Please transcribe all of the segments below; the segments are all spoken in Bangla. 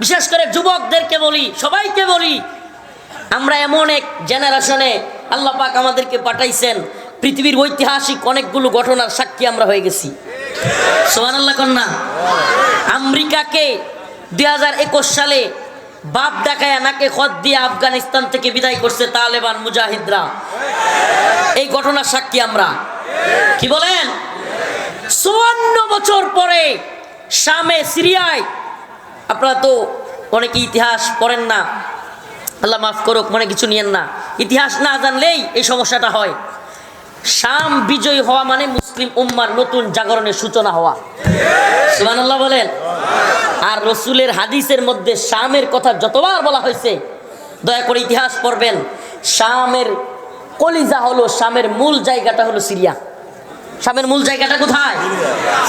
বিশেষ করে যুবকদেরকে বলি, সবাইকে বলি, আমরা এমন এক জেনারেশনে আল্লাহ পাক আমাদেরকে পাঠাইছেন, পৃথিবীর ঐতিহাসিক অনেকগুলো ঘটনার সাক্ষী আমরা হয়ে গেছি। সোমান আল্লাহ কন্যা, আমেরিকাকে দুই হাজার একুশ সালে বাপ দেখায় নাকে খত দিয়ে আফগানিস্তান থেকে বিদায় করছে তালেবান মুজাহিদরা। এই ঘটনার সাক্ষী আমরা। কি বলেন? চুয়ান্ন বছর পরে শামে সিরিয়ায় আপনারা তো অনেকে ইতিহাস পড়েন না। আল্লাহ মাফ করুক, মনে কিছু নিয়েন না। ইতিহাস না জানলেই এই সমস্যাটা হয়। শাম বিজয় হওয়া মানে মুসলিম উম্মার নতুন জাগরণের সূচনা হওয়া। সুমান আল্লাহ বলেন। আর রসুলের হাদিসের মধ্যে শামের কথা যতবার বলা হয়েছে, দয়া করে ইতিহাস পড়বেন। শামের কলিজা হলো, শামের মূল জায়গাটা হলো সিরিয়া। শামের মূল জায়গাটা কোথায়?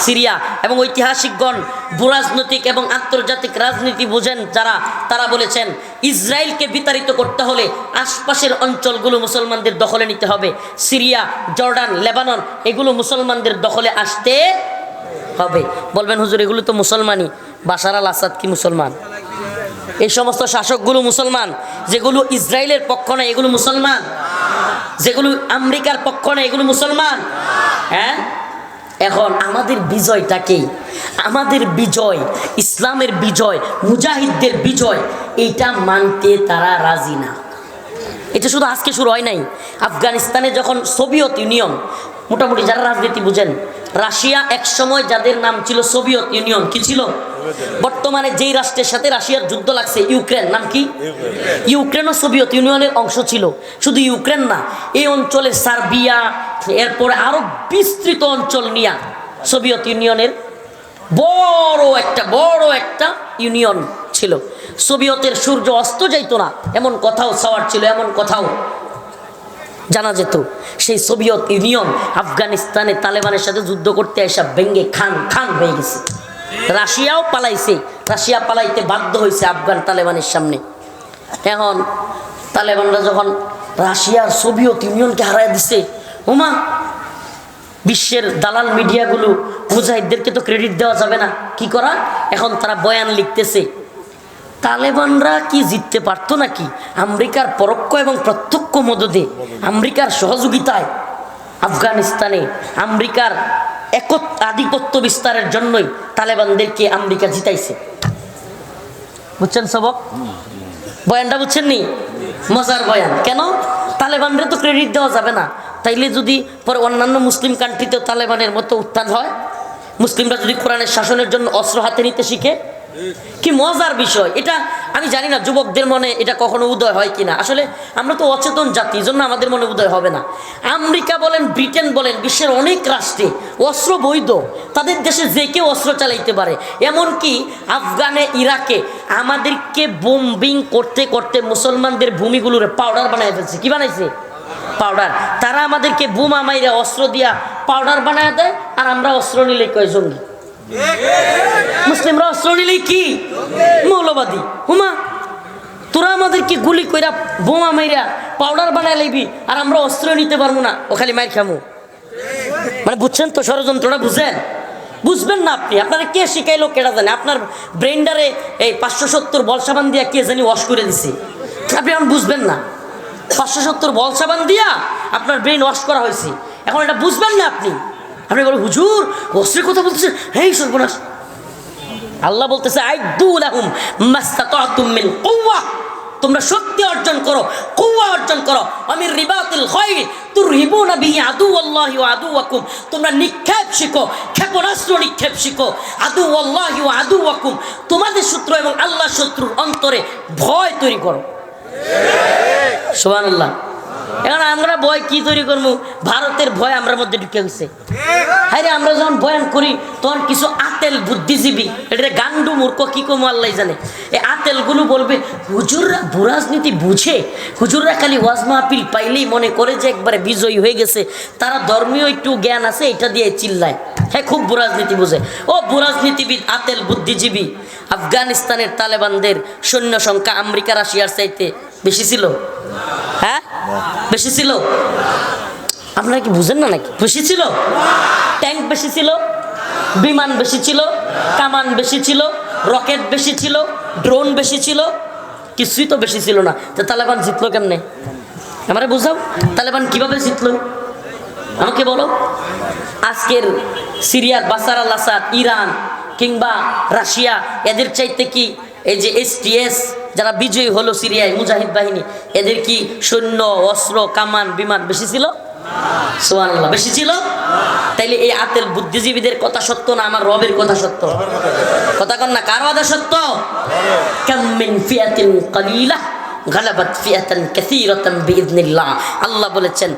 সিরিয়া। এবং ঐতিহাসিকগণ, ভূরাজনৈতিক এবং আন্তর্জাতিক রাজনীতি বোঝেন যারা, তারা বলেছেন, ইসরায়েলকে বিতাড়িত করতে হলে আশপাশের অঞ্চলগুলো মুসলমানদের দখলে নিতে হবে। সিরিয়া, জর্ডান, লেবানন, এগুলো মুসলমানদের দখলে আসতে হবে। বলবেন, হুজুর, এগুলো তো মুসলমানই। বাশার আল আসাদ কি মুসলমান? এই সমস্ত শাসকগুলো মুসলমান, যেগুলো ইসরায়েলের পক্ষ নয়, এগুলো মুসলমান। যেগুলো আমেরিকার পক্ষ নেই, এগুলো মুসলমান। হ্যাঁ? এখন আমাদের বিজয়টা কি? আমাদের বিজয়, ইসলামের বিজয়, মুজাহিদদের বিজয়, এইটা মানতে তারা রাজি না। এটা শুধু আজকে শুরু হয় নাই। আফগানিস্তানে যখন সোভিয়ত ইউনিয়ন, মোটামুটি যারা রাজনীতি বুঝেন রাশিয়া এক সময় যাদের নাম ছিল সোভিয়েত ইউনিয়ন কি ছিল? বর্তমানে যেই রাষ্ট্রের সাথে রাশিয়ার যুদ্ধ লাগছে ইউক্রেন নাম কি? ইউক্রেনও সোভিয়েত ইউনিয়নের অংশ ছিল। শুধু ইউক্রেন না এই অঞ্চলের সার্বিয়া এরপরে আরও বিস্তৃত অঞ্চল নিয়া সোভিয়েত ইউনিয়নের বড় একটা বড় একটা ইউনিয়ন ছিল। সোভিয়তের সূর্য অস্ত যাইত না এমন কথাও সাওয়ার ছিল এমন কথাও জানা যেত, সেই সোভিয়ত ইউনিয়ন আফগানিস্তানে তালেবানের সাথে যুদ্ধ করতে আসা ভেঙ্গে খান খান হয়ে গেছে। রাশিয়াও পালাইছে। রাশিয়া পালাইতে বাধ্য হয়েছে আফগান তালেবানের সামনে। এখন তালেবানরা যখন রাশিয়ার সোভিয়ত ইউনিয়নকে হারায় দিছে ওমা বিশ্বের দালাল মিডিয়াগুলো মুজাহিদদেরকে তো ক্রেডিট দেওয়া যাবে না। কি করা? এখন তারা বয়ান লিখতেছে, তালেবানরা কি জিততে পারতো নাকি? আমেরিকার পরোক্ষ এবং প্রত্যক্ষ মদদে আমেরিকার সহযোগিতায় আফগানিস্তানে আমেরিকার একত, আধিপত্য বিস্তারের জন্যই তালেবানদেরকে আমেরিকা জিতাইছে। বুঝছেন সবক? বয়ানটা বুঝছেন নি মজার বয়ান। কেন? তালেবানরে তো ক্রেডিট দেওয়া যাবে না। তাইলে যদি পরে অন্যান্য মুসলিম কান্ট্রিতেও তালেবানের মতো উত্থান হয়, মুসলিমরা যদি কোরআনের শাসনের জন্য অস্ত্র হাতে নিতে শিখে কি মজার বিষয়? এটা আমি জানি না, যুবকদের মনে এটা কখনো উদয় হয় কিনা। আসলে আমরা তো অচেতন জাতি জন্য আমাদের মনে উদয় হবে না। আমেরিকা বলেন, ব্রিটেন বলেন, বিশ্বের অনেক রাষ্ট্রে অস্ত্র বৈধ। তাদের দেশে যে কেউ অস্ত্র চালাইতে পারে। এমনকি আফগানে, ইরাকে আমাদেরকে বোম্বিং করতে করতে মুসলমানদের ভূমিগুলোরে পাউডার বানাই ফেলছে। কি বানাইছে? পাউডার তারা আমাদেরকে বোমা মাইরা অস্ত্র দিয়া পাউডার বানায় দেয়, আর আমরা অস্ত্র নিলে কয় জঙ্গি? মুসলিমরা অস্ত্র নিলেই কি? মৌলবাদী। হুমা, তোরা আমাদেরকে গুলি কইরা বোমা মাইরা পাউডার বানায় লাইবি, আর আমরা অস্ত্র নিতে পারব না। ও খালি মাইর খামু। মানে বুঝছেন তো ষড়যন্ত্রটা বুঝেন? বুঝবেন না আপনি। আপনারা কে শিখাইলো কেটা জানে? আপনার ব্রেন্ডারে এই পাঁচশো সত্তর বল সাবান দিয়া কে জানি ওয়াশ করে দিছে। আপনি এখন বুঝবেন না। পাঁচশো সত্তর বল সাবান দিয়া আপনার ব্রেন ওয়াশ করা হয়েছে। এখন এটা বুঝবেন না আপনি? আপনি বলেন হুজুর অস্ত্রের কথা বলতেছে? হেই সর্বনাশ। আল্লাহ বলতেছে আইদুলাহুম মাস্তাতাতুম মিন কুওয়া। তোমরা শক্তি অর্জন করো, কুওয়া অর্জন করো। আমির রিবাতিল খায়র তুরহিবুনা বিহি আদুওয়াল্লাহি ওয়া আদুওয়াকুম। তোমরা নিক্ষেপ শিখো, ক্ষেপণাস্ত্র নিক্ষেপ শিখো। আদুওয়াল্লাহি ওয়া আদুওয়াকুম। তোমাদের শত্রু এবং আল্লাহর শত্রুর অন্তরে ভয় তৈরি করো। সুবহানাল্লাহ। এখন আমরা ভয় কি তৈরি করব? ভারতের ভয় আমরা মধ্যে ঢুকে গেছে। হ্যাঁ আমরা যখন বয়ান করি, তখন কিছু আতেল বুদ্ধিজীবী এটা গান্ডু মূর্খ কি কম আল্লাহ জানে? এই আতেলগুলো বলবে, হুজুররা ভূরাজনীতি বুঝে? হুজুররা খালি ওয়াজ মাহফিল পাইলেই মনে করে যে একবারে বিজয়ী হয়ে গেছে। তারা ধর্মীয় একটু জ্ঞান আছে, এটা দিয়ে চিল্লায়। হ্যাঁ খুব বুরাজনীতি বুঝে। ও ভূরাজনীতিবিদ, আতেল বুদ্ধিজীবী, আফগানিস্তানের তালেবানদের সৈন্য সংখ্যা আমেরিকা, রাশিয়ার চাইতে বেশি ছিল। হ্যাঁ? বেশি ছিল? আপনারা কি বুঝেন না নাকি? বেশি ছিল? ট্যাঙ্ক বেশি ছিল? বিমান বেশি ছিল? কামান বেশি ছিল? রকেট বেশি ছিল? ড্রোন বেশি ছিল? কিছুই তো বেশি ছিল না। তো তালেবান জিতলো কেমনে? আমারে বুঝাও, তালেবান কীভাবে জিতলো? আমাকে বলো। আজকের সিরিয়ার বাসার আল আসাদ ইরান কিংবা রাশিয়া, এদের চাইতে কি এই যে এসটিএস যারা বিজয়ী হলো সিরিয়ায়, মুজাহিদ বাহিনী, এদের কি সৈন্য, অস্ত্র, কামান, বিমান বেশি ছিল? সোহানাল্লাহ বেশি ছিল? তাইলে এই আতেল বুদ্ধিজীবীদের কথা সত্য না আমার রবের কথা সত্য? কথা কন না, কার কথা সত্য? কামিন কালিলা গালাবাত ফিয়াতান কাসীরাতান বিইذنিল্লাহ আল্লাহ বলেছেন,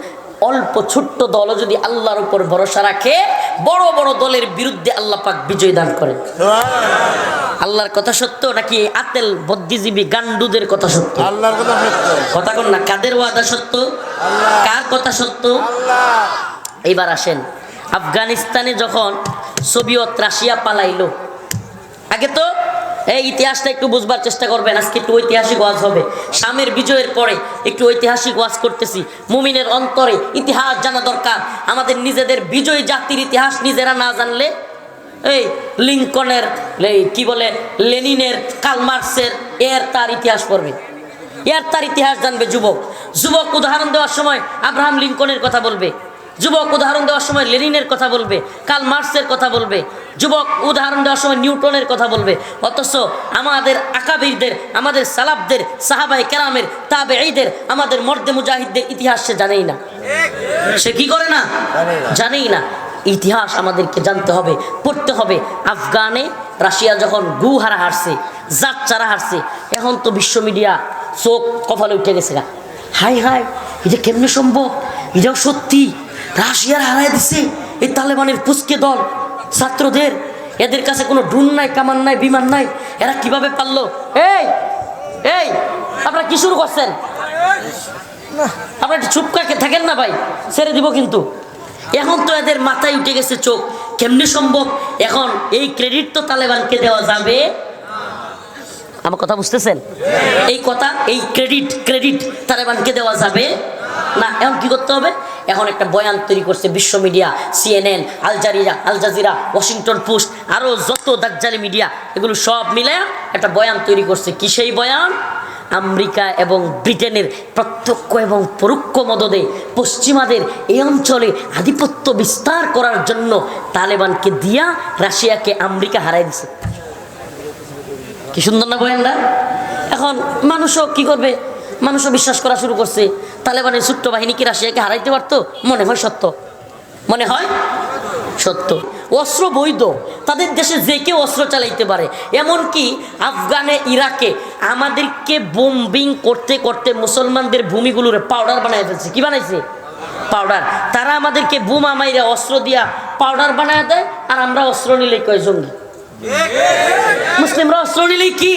অল্প ছোট্ট দল যদি আল্লাহর উপর ভরসা রাখে, বড় বড় দলের বিরুদ্ধে আল্লাহ পাক বিজয় দান করেন। আল্লাহর কথা সত্য নাকি আতেল বুদ্ধিজীবী গান্ডুদের কথা সত্য? আল্লাহর কথা সত্য। কথা কন না কাদের ওয়াদা সত্য? কার কথা সত্য? এইবার আসেন। আফগানিস্তানে যখন সোভিয়ত রাশিয়া পালাইলো আগে তো এই ইতিহাসটা একটু বুঝবার চেষ্টা করবেন আজকে একটু ঐতিহাসিক ওয়াজ হবে। স্বামীর বিজয়ের পরে একটু ঐতিহাসিক ওয়াজ করতেছি। মুমিনের অন্তরে ইতিহাস জানা দরকার। আমাদের নিজেদের বিজয় জাতির ইতিহাস নিজেরা না জানলে এই লিঙ্কনের এই কি বলে লেনিনের কালমার্সের এর তার ইতিহাস পড়বে। এর তার ইতিহাস জানবে যুবক। যুবক উদাহরণ দেওয়ার সময় আব্রাহাম লিঙ্কনের কথা বলবে। যুবক উদাহরণ দেওয়ার সময় লেনিনের কথা বলবে কাল মার্কসের কথা বলবে। যুবক উদাহরণ দেওয়ার সময় নিউটনের কথা বলবে। অথচ আমাদের আকাবিরদের আমাদের সালাবদের সাহাবাই কেরামের তাবে এইদের আমাদের মর্দে মুজাহিদদের ইতিহাস সে জানেই না। সে কি করে না। জানেই না। ইতিহাস আমাদেরকে জানতে হবে, পড়তে হবে। আফগানে রাশিয়া যখন গু হারা হারছে, জাত চারা হারছে, এখন তো বিশ্ব মিডিয়া চোখ কপালে উঠে গেছে গা। হাই হাই এটা কেমনে সম্ভব? এটাও সত্যি, রাশিয়ার হারাই দিছে এই তালেবানের পুচকে দল, ছাত্রদের। এদের কাছে কোনো ড্রোন নাই, কামান নাই, বিমান নাই। এরা কীভাবে পারল? এই এই, আপনারা কি শুরু করছেন? আপনার চুপ থাকেন না ভাই, ছেড়ে দিব কিন্তু। এখন তো এদের মাথায় উঠে গেছে চোখ। কেমনি সম্ভব? এখন এই ক্রেডিট তো তালেবানকে দেওয়া যাবে। আমার কথা বুঝতেছেন? এই কথা, এই ক্রেডিট ক্রেডিট তালেবানকে দেওয়া যাবে। না, এখন কি করতে হবে? এখন একটা বয়ান তৈরি করছে বিশ্ব media CNN al Jazeera al Jazeera Washington Post আরও যত দাজ্জালি মিডিয়া এগুলো সব মিলে একটা বয়ান তৈরি করছে। কি সেই বয়ান? আমেরিকা এবং ব্রিটেনের প্রত্যক্ষ এবং পরোক্ষ মদদে পশ্চিমাদের এই অঞ্চলে আধিপত্য বিস্তার করার জন্য তালেবানকে দিয়া রাশিয়াকে আমেরিকা হারাই দিছে। কি সুন্দর না বয়ানটা? এখন মানুষও কি করবে? মানুষও বিশ্বাস করা শুরু করছে। তালেবানের ছোট্ট বাহিনী কি রাশিয়াকে হারাইতে পারতো? মনে হয় সত্য। মনে হয়? সত্য। অস্ত্র বৈধ। তাদের দেশে যে কেউ অস্ত্র চালাইতে পারে। এমনকি আফগানে, ইরাকে আমাদেরকে বোম্বিং করতে করতে মুসলমানদের ভূমিগুলোরে পাউডার বানাই ফেলছে। কি বানাইছে? পাউডার তারা আমাদেরকে বোমা মাইরা অস্ত্র দিয়া পাউডার বানায় দেয়, আর আমরা অস্ত্র নিলে কয় জঙ্গি? মুসলিমরা অস্ত্র নিলেই কি?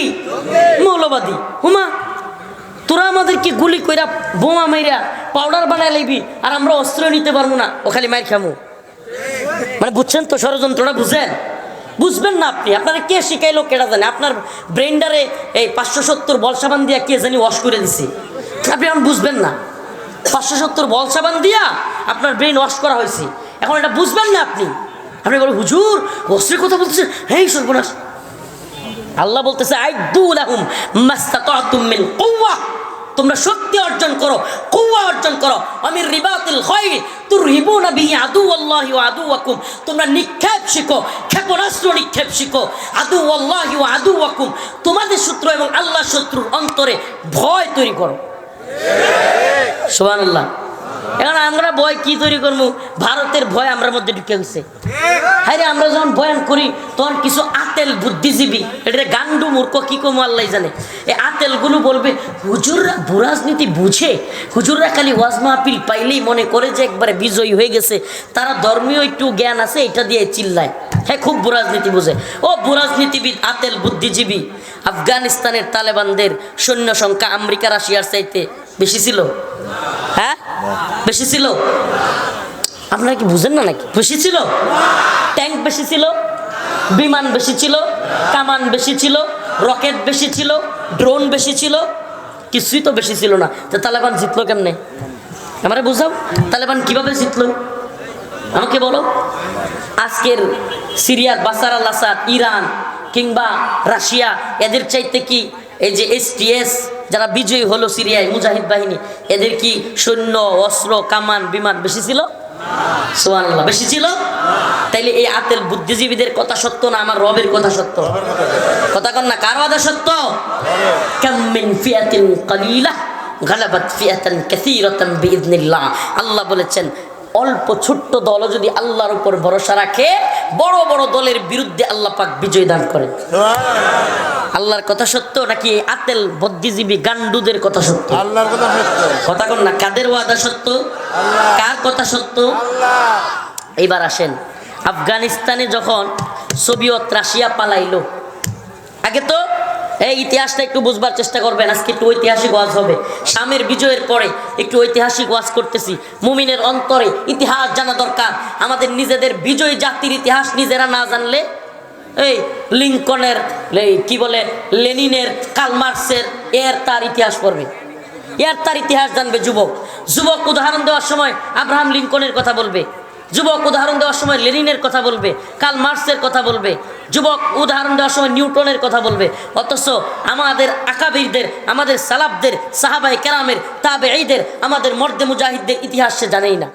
মৌলবাদী। হুমা, তোরা আমাদেরকে গুলি কইরা বোমা মাইরা পাউডার বানায় লাইবি, আর আমরা অস্ত্র নিতে পারব না। ও খালি মাইর খামু। মানে বুঝছেন তো ষড়যন্ত্রটা বুঝেন? বুঝবেন না আপনি। আপনারা কে শিখাইলো কেটা জানে? আপনার ব্রেন্ডারে এই পাঁচশো সত্তর বল সাবান দিয়া কে জানি ওয়াশ করে দিছে। আপনি এখন বুঝবেন না। পাঁচশো সত্তর বল সাবান দিয়া আপনার ব্রেন ওয়াশ করা হয়েছে। এখন এটা বুঝবেন না আপনি। আপনি বলেন, হুজুর অস্ত্রের কথা বলতেছে হেই, সর্বনাশ। আল্লাহ বলতেছে, আইদুলাহুম মাস্তাতাতুম মিন কুওয়া। তোমরা শক্তি অর্জন করো কুয়া অর্জন করো। আমির রিবাতিল খায়র তুরহিবুনা বিহি আদুওয়াল্লাহি আদু আকুম তোমরা নিক্ষেপ শিখো, ক্ষেপণাস্ত্র নিক্ষেপ শিখো। আদু আদুওয়াল্লাহি আদু আকুম তোমাদের শত্রু এবং আল্লাহ শত্রুর অন্তরে ভয় তৈরি করো। সুবহানাল্লাহ। এখন আমরা ভয় কি তৈরি করব? ভারতের ভয় আমরা মধ্যে ঢুকে গেছে। হ্যাঁ আমরা যখন বয়ান করি, তখন কিছু আতেল বুদ্ধিজীবী এটা গান্ডু মূর্খ কি কম আল্লাহ জানে? এই আতেলগুলো বলবে, হুজুররা ভূরাজনীতি বুঝে? হুজুররা খালি ওয়াজ মাহফিল পাইলেই মনে করে যে একবারে বিজয়ী হয়ে গেছে। তারা ধর্মীয় একটু জ্ঞান আছে, এটা দিয়ে চিল্লায়। হ্যাঁ খুব বুরাজনীতি বুঝে। ও বুরাজনীতিবিদ আতেল বুদ্ধিজীবী, আফগানিস্তানের তালেবানদের সৈন্য সংখ্যা আমেরিকা, রাশিয়ার চাইতে বেশি ছিল? বেশি ছিল? আপনারা কি বুঝেন না নাকি? বেশি ছিল? ট্যাঙ্ক বেশি ছিল? বিমান বেশি ছিল? কামান বেশি ছিল? রকেট বেশি ছিল? ড্রোন বেশি ছিল? কিছুই তো বেশি ছিল না। তো তালেবান জিতলো কেমনে? আমারে বুঝাও, তালেবান কীভাবে জিতলো? আমাকে বলো। আজকের সিরিয়ার বাসার আল ইরান কিংবা রাশিয়া, এদের চাইতে কি এই যে এসটিএস যারা বিজয়ী হলো সিরিয়ায়, মুজাহিদ বাহিনী, এদের কি সৈন্য, অস্ত্র, কামান, বিমান বেশি ছিল? বেশি ছিল? তাইলে এই আতেল বুদ্ধিজীবীদের কথা সত্য না আমার রবের কথা সত্য? কথা কন না, কার কথা সত্য? কামিন ফিয়াতিন কালিলা গালাবাত ফিয়াতান কাসীরাতান আল্লাহ বলেছেন, অল্প ছোট্ট দল যদি আল্লাহর উপর ভরসা রাখে, বড় বড় দলের বিরুদ্ধে আল্লাহ পাক বিজয় দান করেন। আল্লাহর কথা সত্য নাকি আতেল বুদ্ধিজীবী গান্ডুদের কথা সত্য? আল্লাহর কথা সত্য। কথা কন না কাদের ওয়াদা সত্য? কার কথা সত্য? এবার আসেন। আফগানিস্তানে যখন সোভিয়ত রাশিয়া পালাইলো আগে তো এই ইতিহাসটা একটু বুঝবার চেষ্টা করবেন আজকে একটু ঐতিহাসিক ওয়াজ হবে। স্বামীর বিজয়ের পরে একটু ঐতিহাসিক ওয়াজ করতেছি। মুমিনের অন্তরে ইতিহাস জানা দরকার। আমাদের নিজেদের বিজয় জাতির ইতিহাস নিজেরা না জানলে এই লিঙ্কনের এই কি বলে, লেনিনের কালমার্সের এর তার ইতিহাস পড়বে। এর তার ইতিহাস জানবে যুবক। যুবক উদাহরণ দেওয়ার সময় আব্রাহাম লিঙ্কনের কথা বলবে। যুবক উদাহরণ দেওয়ার সময় লেনিনের কথা বলবে কাল মার্কসের কথা বলবে। যুবক উদাহরণ দেওয়ার সময় নিউটনের কথা বলবে। অথচ আমাদের আকাবিরদের, আমাদের সালাবদের সাহাবাই কেরামের তাবে এইদের আমাদের মর্দে মুজাহিদদের ইতিহাস সে জানেই না।